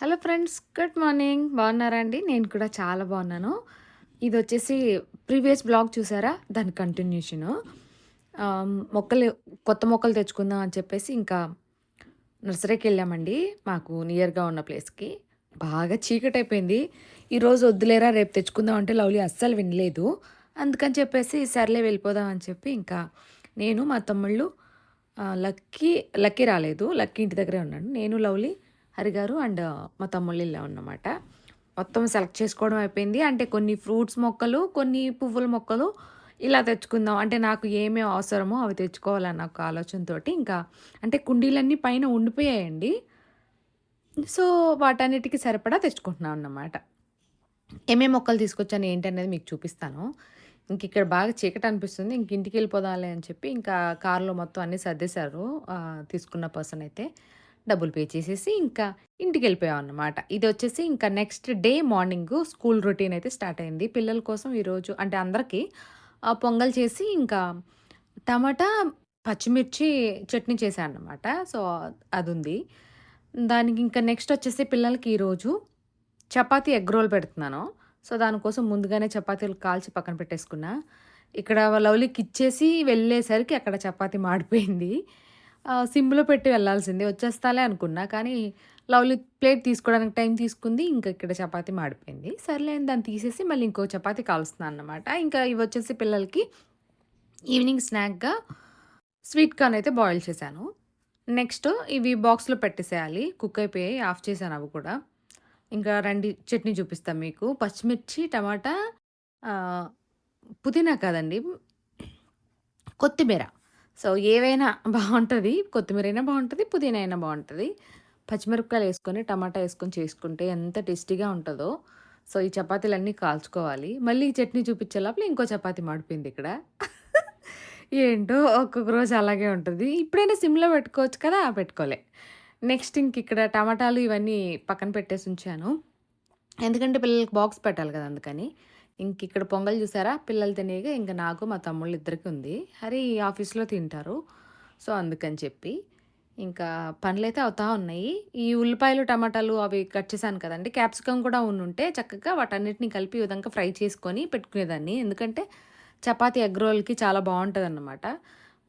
Hello friends good morning. బాగున్నారా అండి? నేను కూడా చాలా బాగున్నాను. ఇది వచ్చేసి ప్రీవియస్ బ్లాగ్ చూసారా? దాని కంటిన్యూషను. మొక్కలు కొత్త మొక్కలు తెచ్చుకుందాం అని చెప్పేసి ఇంకా నర్సరీకి వెళ్ళామండి. మాకు నియర్గా ఉన్న ప్లేస్కి. బాగా చీకటి అయిపోయింది. ఈరోజు వద్దులేరా రేపు తెచ్చుకుందాం అంటే లవ్లీ అస్సలు వినలేదు. అందుకని చెప్పేసి సర్లే వెళ్ళిపోదాం అని చెప్పి ఇంకా నేను మా తమ్ముళ్ళు లక్కీ లక్కీ రాలేదు. లక్కీ ఇంటి దగ్గరే ఉన్నాడు నేను లవ్లీ హరిగారు అండ్ మా తమ్ముళ్ళు వెళ్ళాం అన్నమాట మొత్తం సెలెక్ట్ చేసుకోవడం అయిపోయింది. అంటే కొన్ని ఫ్రూట్స్ మొక్కలు కొన్ని పువ్వుల మొక్కలు ఇలా తెచ్చుకుందాం. అంటే నాకు ఏమేమి అవసరమో అవి తెచ్చుకోవాలన్న ఒక ఆలోచనతోటి ఇంకా అంటే కుండీలన్నీ పైన ఉండిపోయాయండి. సో వాటన్నిటికీ సరిపడా తెచ్చుకుంటున్నాం అన్నమాట. ఏమేమి మొక్కలు తీసుకొచ్చాను ఏంటనేది మీకు చూపిస్తాను. ఇంక ఇక్కడ బాగా చీకటి అనిపిస్తుంది. ఇంక ఇంటికి వెళ్ళిపోదాంలే అని చెప్పి ఇంకా కారులో మొత్తం అన్నీ సర్దేశారు తీసుకున్న పర్సన్ అయితే. డబ్బులు పే చేసేసి ఇంకా ఇంటికి వెళ్ళిపోయాం అన్నమాట ఇది వచ్చేసి ఇంకా next day morning school routine అయితే స్టార్ట్ అయింది. పిల్లల కోసం ఈరోజు అంటే అందరికీ ఆ, పొంగల్ చేసి ఇంకా టమాటా పచ్చిమిర్చి చట్నీ చేశాను అన్నమాట సో అది ఉంది దానికి ఇంకా నెక్స్ట్ వచ్చేసి పిల్లలకి ఈరోజు చపాతీ ఎగ్ రోల్ పెడుతున్నాను. సో దానికోసం ముందుగానే చపాతీలు కాల్చి పక్కన పెట్టేసుకున్నా. ఇక్కడ లవ్లీకి ఇచ్చేసి వెళ్ళేసరికి అక్కడ చపాతీ మాడిపోయింది. సిమ్లో పెట్టి వెళ్ళాల్సింది. వచ్చేస్తాలే అనుకున్నా కానీ లవ్లీ ప్లేట్ తీసుకోవడానికి టైం తీసుకుంది. ఇంకా ఇక్కడ చపాతి మాడిపోయింది. సర్లే దాన్ని తీసేసి మళ్ళీ ఇంకో చపాతి కాలుస్తున్నాను అన్నమాట. ఇంకా ఇవి వచ్చేసి పిల్లలకి ఈవినింగ్ స్నాక్గా స్వీట్ కార్న్ అయితే బాయిల్ చేశాను. నెక్స్ట్ ఇవి బాక్స్లో పెట్టేసేయాలి. కుక్ అయిపోయాయి ఆఫ్ చేశాను అవి కూడా. ఇంకా రండి చట్నీ చూపిస్తాను మీకు. పచ్చిమిర్చి టమాటా పుదీనా కాదండి. కొత్తిమీర. సో ఏవైనా బాగుంటుంది కొత్తిమీర అయినా బాగుంటుంది పుదీనా అయినా బాగుంటుంది పచ్చిమిరపకాయలు వేసుకొని టమాటా వేసుకొని చేసుకుంటే ఎంత టేస్టీగా ఉంటుందో. సో ఈ చపాతీలన్నీ కాల్చుకోవాలి. మళ్ళీ ఈ చట్నీ చూపించే లోపల ఇంకో చపాతీ మాడిపోయింది ఇక్కడ. ఏంటో ఒక్కొక్క రోజు అలాగే ఉంటుంది. ఇప్పుడైనా సిమ్లో పెట్టుకోవచ్చు కదా పెట్టుకోలే. నెక్స్ట్ ఇంక ఇక్కడ టమాటాలు ఇవన్నీ పక్కన పెట్టేసి ఉంచాను. ఎందుకంటే పిల్లలకి బాక్స్ పెట్టాలి కదా అందుకని. ఇంక ఇక్కడ పొంగల్ చూసారా? పిల్లలు తినేగా ఇంకా నాకు మా తమ్ముళ్ళు ఇద్దరికి ఉంది. హరి ఆఫీస్లో తింటారు. సో అందుకని చెప్పి ఇంకా పనులైతే అవుతా ఉన్నాయి. ఈ ఉల్లిపాయలు టమాటాలు అవి కట్ చేశాను కదండి. క్యాప్సికమ్ కూడా ఉంటే చక్కగా వాటన్నిటిని కలిపి విధంగా ఫ్రై చేసుకొని పెట్టుకునేదాన్ని. ఎందుకంటే చపాతీ ఎగ్ రోల్కి చాలా బాగుంటుంది అన్నమాట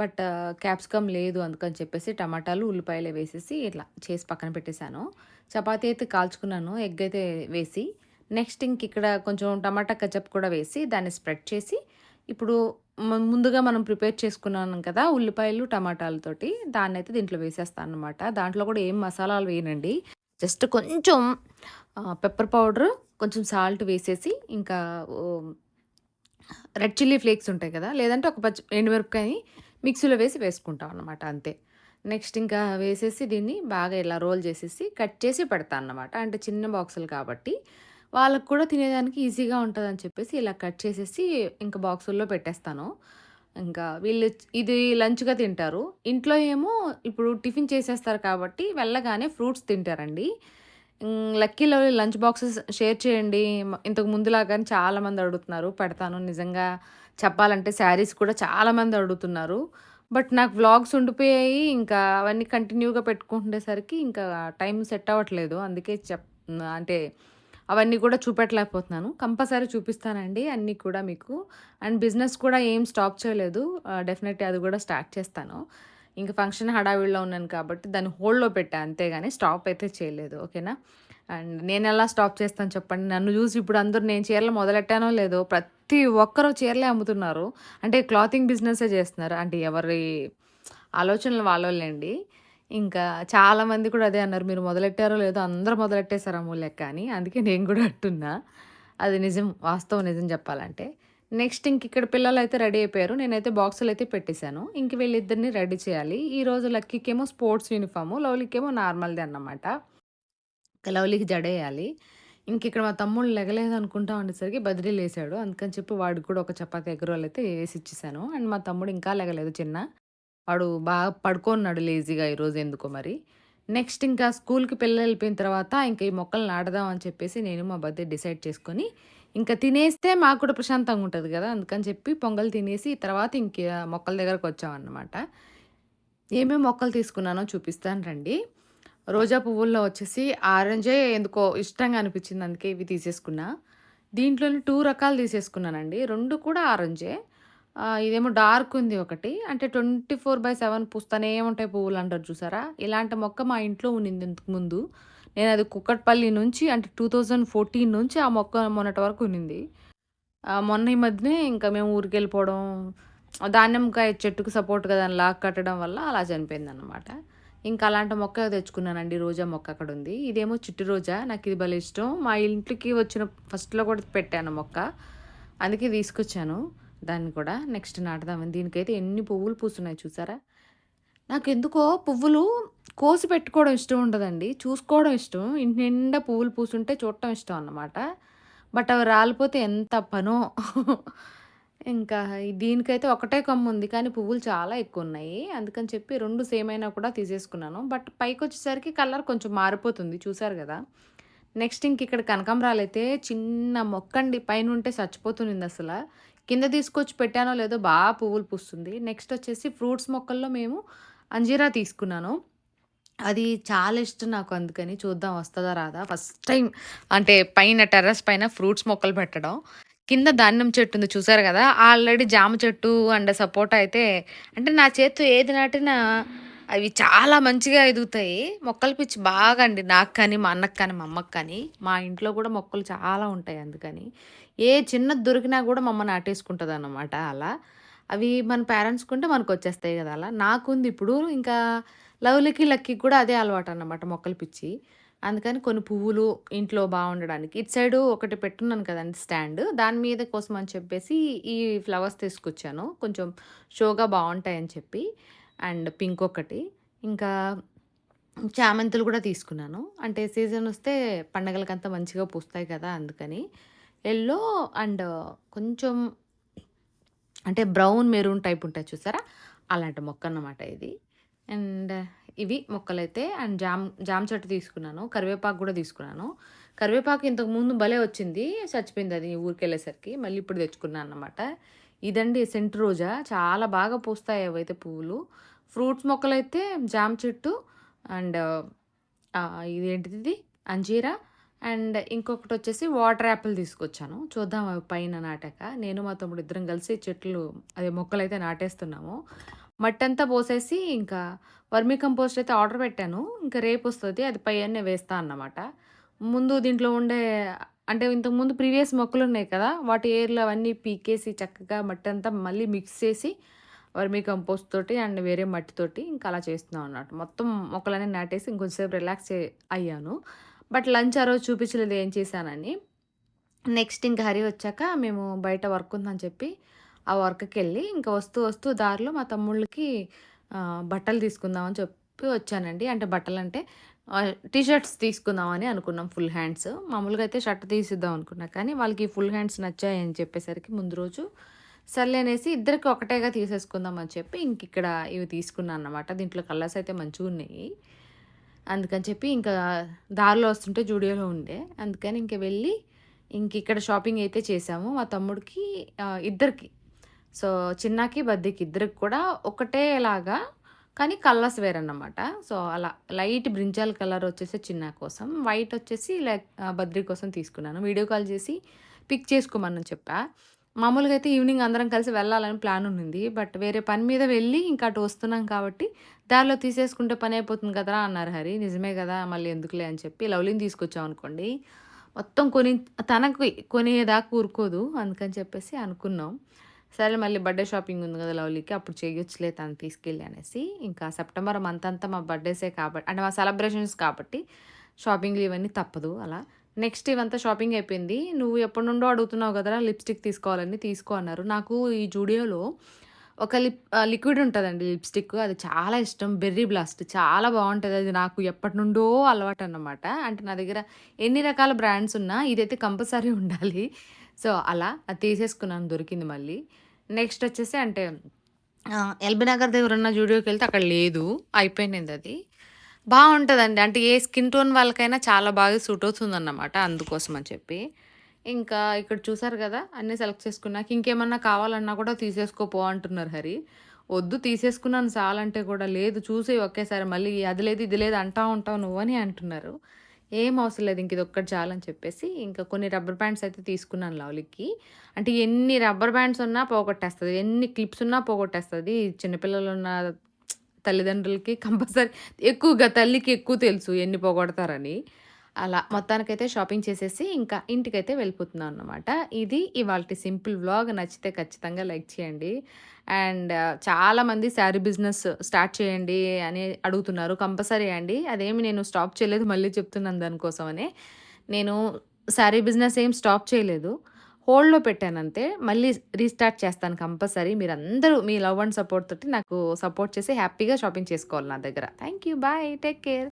బట్ క్యాప్సికమ్ లేదు అందుకని చెప్పేసి టమాటాలు ఉల్లిపాయలు వేసేసి ఇట్లా చేసి పక్కన పెట్టేశాను. చపాతీ అయితే కాల్చుకున్నాను ఎగ్ అయితే వేసి నెక్స్ట్ ఇంక ఇక్కడ కొంచెం టమాటా కచప్ కూడా వేసి దాన్ని స్ప్రెడ్ చేసి ఇప్పుడు ముందుగా మనం ప్రిపేర్ చేసుకున్నాను కదా ఉల్లిపాయలు టమాటాలతోటి దాన్ని అయితే దీంట్లో వేసేస్తాను అనమాట దాంట్లో కూడా ఏం మసాలాలు వేయనండి. జస్ట్ కొంచెం పెప్పర్ పౌడర్ కొంచెం సాల్ట్ వేసేసి ఇంకా రెడ్ చిల్లీ ఫ్లేక్స్ ఉంటాయి కదా లేదంటే ఒక పచ్చి ఎండుమిరపకాయని మిక్సీలో వేసి వేసుకుంటాం అనమాట అంతే. నెక్స్ట్ ఇంకా వేసేసి దీన్ని బాగా ఇలా రోల్ చేసేసి కట్ చేసి పెడతాను అనమాట అంటే చిన్న బాక్సులు కాబట్టి వాళ్ళకు కూడా తినేదానికి ఈజీగా ఉంటుందని చెప్పేసి ఇలా కట్ చేసేసి ఇంకా బాక్సుల్లో పెట్టేస్తాను. ఇంకా వీళ్ళు ఇది లంచ్గా తింటారు. ఇంట్లో ఏమో ఇప్పుడు టిఫిన్ చేసేస్తారు కాబట్టి వెళ్ళగానే ఫ్రూట్స్ తింటారండి. లక్కీలో లంచ్ బాక్సెస్ షేర్ చేయండి. ఇంతకు ముందులాగా చాలామంది అడుగుతున్నారు. పెడతాను. నిజంగా చెప్పాలంటే శారీస్ కూడా చాలామంది అడుగుతున్నారు. బట్ నాకు వ్లాగ్స్ ఉండిపోయాయి. ఇంకా అవన్నీ కంటిన్యూగా పెట్టుకుంటుండేసరికి ఇంకా టైం సెట్ అవ్వట్లేదు. అందుకే చెప్ అంటే అవన్నీ కూడా చూపెట్టలేకపోతున్నాను. కంపల్సరీ చూపిస్తానండి అన్నీ కూడా మీకు. అండ్ బిజినెస్ కూడా ఏం స్టాప్ చేయలేదు. డెఫినెట్లీ అది కూడా స్టార్ట్ చేస్తాను. ఇంకా ఫంక్షన్ హడావిడిలో ఉన్నాను కాబట్టి దాన్ని హోల్డ్లో పెట్టా అంతేగాని స్టాప్ అయితే చేయలేదు ఓకేనా? అండ్ నేను ఎలా స్టాప్ చేస్తాను చెప్పండి? నన్ను చూసి ఇప్పుడు అందరూ నేను చీరలు మొదలెట్టానో లేదో ప్రతి ఒక్కరూ చీరలే అమ్ముతున్నారు. అంటే క్లాతింగ్ బిజినెసే చేస్తున్నారు. అంటే ఎవరి ఆలోచనలు వాళ్ళోళ్ళండి. ఇంకా చాలామంది కూడా అదే అన్నారు మీరు మొదలెట్టారో లేదో అందరూ మొదలెట్టేశారు అమ్మో లెక్క అని అందుకే నేను కూడా అంటున్నా. అది నిజం వాస్తవం నిజం చెప్పాలంటే. నెక్స్ట్ ఇంక ఇక్కడ పిల్లలు అయితే రెడీ అయిపోయారు. నేనైతే బాక్సులు అయితే పెట్టేశాను. ఇంక వీళ్ళిద్దరిని రెడీ చేయాలి. ఈ రోజు లక్కీకేమో స్పోర్ట్స్ యూనిఫాము లవ్లీకేమో నార్మల్ది అన్నమాట. లవ్లీకి జడేయాలి. ఇంక ఇక్కడ మా తమ్ముడు లెగలేదు అనుకుంటా ఉండేసరికి బదిలీ లేసాడు అందుకని చెప్పి వాడికి కూడా ఒక చపాతీ ఎగ్గరోలు అయితే వేసి ఇచ్చేసాను. అండ్ మా తమ్ముడు ఇంకా లెగలేదు చిన్న. వాడు బాగా పడుకోన్నాడు లేజీగా ఈరోజు ఎందుకో మరి. నెక్స్ట్ ఇంకా స్కూల్కి పిల్లలు వెళ్ళిపోయిన తర్వాత ఇంకా ఈ మొక్కలు నాటదాం అని చెప్పేసి నేను మా బర్త్డే డిసైడ్ చేసుకొని ఇంకా తినేస్తే మాకు కూడా ప్రశాంతంగా ఉంటుంది కదా అందుకని చెప్పి పొంగల్ తినేసి తర్వాత ఇంక మొక్కల దగ్గరకు వచ్చామన్నమాట. ఏమేమి మొక్కలు తీసుకున్నానో చూపిస్తాను రండి. రోజా పువ్వుల్లో వచ్చేసి ఆరెంజే ఎందుకో ఇష్టంగా అనిపించింది అందుకే ఇవి తీసేసుకున్నా. దీంట్లోని టూ రకాలు తీసేసుకున్నానండి. రెండు కూడా ఆరెంజే. ఇదేమో డార్క్ ఉంది ఒకటి. అంటే ట్వంటీ ఫోర్ బై సెవెన్ పూస్తూనే ఉంటాయి పువ్వులు అంటారు చూసారా? ఇలాంటి మొక్క మా ఇంట్లో ఉన్నింది ఇంతకు ముందు. నేను అది కుక్కట్పల్లి నుంచి అంటే టూ థౌజండ్ ఫోర్టీన్ నుంచి ఆ మొక్క మొన్నటి వరకు ఉన్నింది. మొన్న ఈ మధ్యనే ఇంకా మేము ఊరికి వెళ్ళిపోవడం ధాన్యంకాయ చెట్టుకు కదా అని లాక్ కట్టడం వల్ల అలా చనిపోయింది అనమాట ఇంకా అలాంటి మొక్క తెచ్చుకున్నానండి. రోజా మొక్క అక్కడ ఉంది. ఇదేమో చిట్టి రోజా. నాకు ఇది భలే ఇష్టం. మా ఇంటికి వచ్చిన ఫస్ట్లో కూడా పెట్టాను మొక్క. అందుకే తీసుకొచ్చాను. దాన్ని కూడా నెక్స్ట్ నాటుదామని. దీనికైతే ఎన్ని పువ్వులు పూస్తున్నాయి చూసారా? నాకు ఎందుకో పువ్వులు కోసి పెట్టుకోవడం ఇష్టం ఉండదండి. చూసుకోవడం ఇష్టం. ఇంటి నిండా పువ్వులు పూసుంటే చూడటం ఇష్టం అన్నమాట. బట్ అవి రాలిపోతే ఎంత పనో. ఇంకా దీనికైతే ఒకటే కొమ్మ ఉంది. కానీ పువ్వులు చాలా ఎక్కువ ఉన్నాయి. అందుకని చెప్పి రెండు సేమ్ అయినా కూడా తీసేసుకున్నాను. బట్ పైకి వచ్చేసరికి కలర్ కొంచెం మారిపోతుంది. చూసారు కదా? నెక్స్ట్ ఇంక ఇక్కడ కనకాంబరాలు అయితే చిన్న మొక్కండి. పైన ఉంటే చచ్చిపోతుంది అసలు. కింద తీసుకొచ్చి పెట్టానో లేదో బాగా పువ్వులు పూస్తుంది. నెక్స్ట్ వచ్చేసి ఫ్రూట్స్ మొక్కల్లో మేము అంజీరా తీసుకున్నాను. అది చాలా ఇష్టం నాకు అందుకని చూద్దాం వస్తుందా రాదా? ఫస్ట్ టైం అంటే పైన టెర్రస్ పైన ఫ్రూట్స్ మొక్కలు పెట్టడం. కింద ధాన్యం చెట్టు ఉంది చూసారు కదా? ఆల్రెడీ జామ చెట్టు అండ్ సపోటా అయితే అంటే నా చేతితో ఏది నాటినా అవి చాలా మంచిగా ఎదుగుతాయి. మొక్కలు పిచ్చి బాగా అండి. నాకు కానీ మా అన్నకు కానీ మా అమ్మకు కానీ మా ఇంట్లో కూడా మొక్కలు చాలా ఉంటాయి అందుకని. ఏ చిన్నది దొరికినా కూడా మమ్మల్ని అమ్మ అన్నమాట అలా. అవి మన పేరెంట్స్ కుంటే మనకు వచ్చేస్తాయి కదా అలా. నాకుంది ఇప్పుడు ఇంకా లవ్లీకి లక్కీకి కూడా అదే అలవాటు అన్నమాట మొక్కలు పిచ్చి. అందుకని కొన్ని పువ్వులు ఇంట్లో బాగుండడానికి. ఇటు సైడు ఒకటి పెట్టున్నాను కదండి స్టాండ్. దాని మీద కోసం అని చెప్పేసి ఈ ఫ్లవర్స్ తీసుకొచ్చాను. కొంచెం షోగా బాగుంటాయని చెప్పి. అండ్ పింక్ ఒకటి. ఇంకా చామంతులు కూడా తీసుకున్నాను. అంటే సీజన్ వస్తే పండగలకంతా మంచిగా పూస్తాయి కదా అందుకని. ఎల్లో అండ్ కొంచెం అంటే బ్రౌన్ మెరూన్ టైప్ ఉంటాయి చూసారా? అలాంటి మొక్క అన్నమాట ఇది. అండ్ ఇవి మొక్కలైతే అండ్ జామ్ జామ చెట్టు తీసుకున్నాను. కరివేపాకు కూడా తీసుకున్నాను. కరివేపాకు ఇంతకు ముందు భలే వచ్చింది. చచ్చిపోయింది అది ఊరికి వెళ్ళేసరికి. మళ్ళీ ఇప్పుడు తెచ్చుకున్నాను అన్నమాట. ఇదండి సెంటు రోజా. చాలా బాగా పూస్తాయి అవైతే పువ్వులు. ఫ్రూట్స్ మొక్కలైతే జామ చెట్టు అండ్ ఇదేంటిది ఇది? అంజీరా. అండ్ ఇంకొకటి వచ్చేసి వాటర్ యాపిల్ తీసుకొచ్చాను. చూద్దాం అవి పైన నాటాక. నేను మా తమ్ముడు ఇద్దరం కలిసి చెట్లు అదే మొక్కలు అయితే నాటేస్తున్నాము. మట్టి అంతా పోసేసి ఇంకా వర్మీ కంపోస్ట్ అయితే ఆర్డర్ పెట్టాను. ఇంకా రేపు వస్తుంది అది పైన వేస్తా అన్నమాట. ముందు దీంట్లో ఉండే అంటే ఇంతకుముందు ప్రీవియస్ మొక్కలు ఉన్నాయి కదా వాటి ఏర్లు అవన్నీ పీకేసి చక్కగా మట్టి అంతా మళ్ళీ మిక్స్ చేసి వర్మీ కంపోస్ట్ తోటి అండ్ వేరే మట్టితోటి ఇంకా అలా చేస్తున్నాం అన్నమాట. మొత్తం మొక్కలన్నీ నాటేసి ఇంకొంచెంసేపు రిలాక్స్ అయ్యాను. బట్ లంచ్ ఆ రోజు చూపించలేదు ఏం చేశానని. నెక్స్ట్ ఇంకా హరి వచ్చాక మేము బయట వర్క్ ఉందని చెప్పి ఆ వర్క్కి వెళ్ళి ఇంకా వస్తూ వస్తూ దారిలో మా తమ్ముళ్ళకి బట్టలు తీసుకుందామని చెప్పి వచ్చానండి. అంటే బట్టలు అంటే టీషర్ట్స్ తీసుకుందామని అనుకున్నాం ఫుల్ హ్యాండ్స్. మామూలుగా అయితే షర్ట్ తీసిద్దాం అనుకున్నా కానీ వాళ్ళకి ఫుల్ హ్యాండ్స్ నచ్చాయని చెప్పేసరికి ముందు రోజు సర్లే అనేసి ఇద్దరికి ఒకటేగా తీసేసుకుందాం అని చెప్పి ఇంక ఇక్కడ ఇవి తీసుకున్నాను అన్నమాట దీంట్లో కలర్స్ అయితే మంచిగా ఉన్నాయి అందుకని చెప్పి ఇంకా దారిలో వస్తుంటే జూడియోలో ఉండే. అందుకని ఇంక వెళ్ళి ఇంక ఇక్కడ షాపింగ్ అయితే చేసాము మా తమ్ముడికి ఇద్దరికి. సో చిన్నకి బద్దీకి ఇద్దరికి కూడా ఒకటేలాగా కానీ కలర్స్ వేరన్నమాట. సో అలా లైట్ బ్రింజాల్ కలర్ వచ్చేసి చిన్న కోసం వైట్ వచ్చేసి లైక్ బద్రి కోసం తీసుకున్నాను. వీడియో కాల్ చేసి పిక్ చేసుకోమని చెప్పా. మామూలుగా అయితే ఈవినింగ్ అందరం కలిసి వెళ్ళాలని ప్లాన్ ఉంది బట్ వేరే పని మీద వెళ్ళి ఇంకా అటు వస్తున్నాం కాబట్టి దారిలో తీసేసుకుంటే పని అయిపోతుంది కదరా అన్నారు హరి. నిజమే కదా మళ్ళీ ఎందుకులే అని చెప్పి లవ్లీని తీసుకొచ్చాం అనుకోండి. మొత్తం కొని తనకు కొనేదాకా ఊరుకోదు అందుకని చెప్పేసి అనుకున్నాం. సరే మళ్ళీ బర్త్డే షాపింగ్ ఉంది కదా లవ్లీకి అప్పుడు చేయొచ్చులే తను తీసుకెళ్ళి అనేసి. ఇంకా సెప్టెంబర్ మంత్ అంతా మా బర్త్డేసే కాబట్టి అంటే మా సెలబ్రేషన్స్ కాబట్టి షాపింగ్లు ఇవన్నీ తప్పదు అలా. నెక్స్ట్ ఇవంతా షాపింగ్ అయిపోయింది. నువ్వు ఎప్పటి నుండో అడుగుతున్నావు కదరా లిప్స్టిక్ తీసుకోవాలని తీసుకో అన్నారు. నాకు ఈ జూడియోలో ఒక లిప్ లిక్విడ్ ఉంటుందండి లిప్స్టిక్. అది చాలా ఇష్టం బెర్రీ బ్లాస్ట్. చాలా బాగుంటుంది. అది నాకు ఎప్పటి నుండో అలవాటు అనమాట అంటే నా దగ్గర ఎన్ని రకాల బ్రాండ్స్ ఉన్నా ఇదైతే కంపల్సరీ ఉండాలి. సో అలా అది తీసేసుకున్నాను దొరికింది మళ్ళీ. నెక్స్ట్ వచ్చేసి అంటే ఎల్బీ నగర్ దగ్గర ఉన్న జూడియోకి వెళ్తే అక్కడ లేదు. అయిపోయింది అది. బాగుంటుందండి. అంటే ఏ స్కిన్ టోన్ వాళ్ళకైనా చాలా బాగా సూట్ అవుతుంది అన్నమాట అందుకోసం అని చెప్పి. ఇంకా ఇక్కడ చూసారు కదా అన్నీ సెలెక్ట్ చేసుకున్నాక ఇంకేమన్నా కావాలన్నా కూడా తీసేసుకోపో అంటున్నారు హరి. వద్దు తీసేసుకున్నాను చాలంటే కూడా లేదు. చూసి ఒకేసారి మళ్ళీ అది లేదు ఇది లేదు అంటా ఉంటావు నువ్వని అంటున్నారు. ఏం అవసరం లేదు ఇంక ఇది ఒక్కటి చాలని చెప్పేసి ఇంకా కొన్ని రబ్బర్ బ్యాండ్స్ అయితే తీసుకున్నాను లవ్లీకి. అంటే ఎన్ని రబ్బర్ బ్యాండ్స్ ఉన్నా పోగొట్టేస్తుంది. ఎన్ని క్లిప్స్ ఉన్నా పోగొట్టేస్తుంది. చిన్నపిల్లలు ఉన్న తల్లిదండ్రులకి కంపల్సరీ ఎక్కువగా తల్లికి ఎక్కువ తెలుసు ఎన్ని పోగొడతారని. అలా మొత్తానికైతే షాపింగ్ చేసేసి ఇంకా ఇంటికైతే వెళ్ళిపోతున్నాను అన్నమాట. ఇది ఇవాళ సింపుల్ వ్లాగ్ నచ్చితే ఖచ్చితంగా లైక్ చేయండి. అండ్ చాలామంది శారీ బిజినెస్ స్టార్ట్ చేయండి అని అడుగుతున్నారు. కంపల్సరీ అండి. అదేమి నేను స్టాప్ చేయలేదు మళ్ళీ చెప్తున్నాను దానికోసమనే. నేను శారీ బిజినెస్ ఏం స్టాప్ చేయలేదు. హోల్డ్లో పెట్టానంతే మళ్ళీ రీస్టార్ట్ చేస్తాను కంపల్సరీ. మీరు అందరూ మీ లవ్ అండ్ సపోర్ట్ తోటి నాకు సపోర్ట్ చేసి హ్యాపీగా షాపింగ్ చేసుకోవాలి నా దగ్గర. Thank you bye take care.